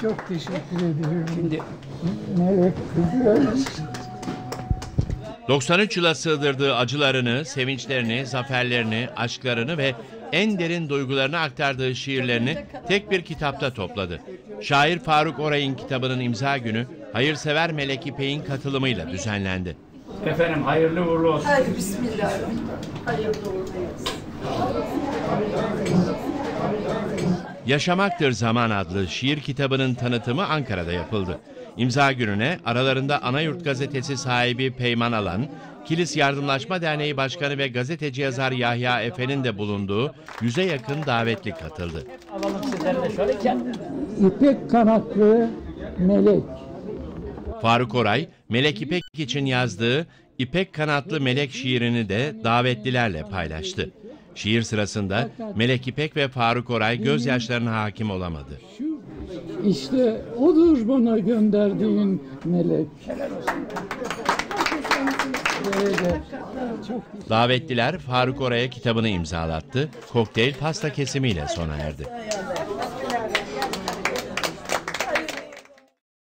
Çok teşekkür ederim. Şimdi melek kızlarımız. 93 yıla sığdırdığı acılarını, sevinçlerini, zaferlerini, aşklarını ve en derin duygularını aktardığı şiirlerini tek bir kitapta topladı. Şair Faruk Oray'ın kitabının imza günü hayırsever Melek İpek'in katılımıyla düzenlendi. Efendim hayırlı uğurlu olsun. Hadi bismillahirrahmanirrahim. Hayırlı uğurlu olsun. Yaşamaktır Zaman adlı şiir kitabının tanıtımı Ankara'da yapıldı. İmza gününe aralarında Anayurt Gazetesi sahibi Peyman Alan, Kilis Yardımlaşma Derneği Başkanı ve gazeteci yazar Yahya Efe'nin de bulunduğu yüze yakın davetli katıldı. İpek kanatlı melek. Faruk Oray, Melek İpek için yazdığı İpek Kanatlı Melek şiirini de davetlilerle paylaştı. Şiir sırasında Melek İpek ve Faruk Oray gözyaşlarına hakim olamadı. İşte odur bana gönderdiğin melek. Davetliler Faruk Oray'a kitabını imzalattı, kokteyl pasta kesimiyle sona erdi.